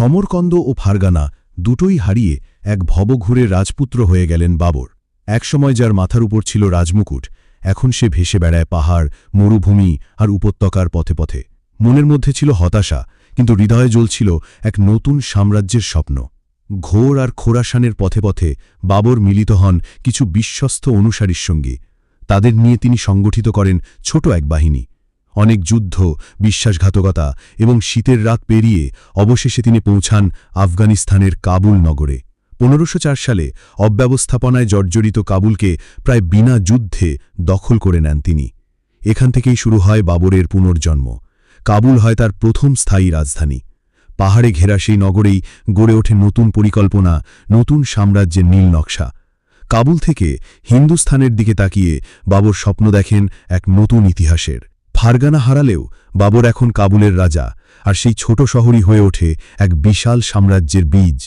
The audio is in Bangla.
সমরকন্দ ও ফারগানা দুটোই হারিয়ে এক ভবঘুরে রাজপুত্র হয়ে গেলেন বাবর। একসময় যার মাথার উপর ছিল রাজমুকুট, এখন সে ভেসে বেড়ায় পাহাড়, মরুভূমি আর উপত্যকার পথে পথে। মনের মধ্যে ছিল হতাশা, কিন্তু হৃদয়ে জ্বলছিল এক নতুন সাম্রাজ্যের স্বপ্ন। ঘোর আর খোরাসানের পথে পথে বাবর মিলিত হন কিছু বিশ্বস্ত অনুসারীর সঙ্গে। তাদের নিয়ে তিনি সংগঠিত করেন ছোট এক বাহিনী। অনেক যুদ্ধ, বিশ্বাসঘাতকতা এবং শীতের রাত পেরিয়ে অবশেষে তিনি পৌঁছান আফগানিস্তানের কাবুল নগরে। পনেরোশো সালে অব্যবস্থাপনায় জর্জরিত কাবুলকে প্রায় বিনা যুদ্ধে দখল করে নেন তিনি। এখান থেকেই শুরু হয় বাবরের পুনর্জন্ম। কাবুল হয় তার প্রথম স্থায়ী রাজধানী। পাহাড়ে ঘেরা সেই নগরেই গড়ে ওঠে নতুন পরিকল্পনা, নতুন সাম্রাজ্যের নীল নকশা। কাবুল থেকে হিন্দুস্থানের দিকে তাকিয়ে বাবর স্বপ্ন দেখেন এক নতুন ইতিহাসের। ফারগানা হারালেও বাবর এখন কাবুলের রাজা, আর সেই ছোট শহরই হয়ে ওঠে এক বিশাল সাম্রাজ্যের বীজ।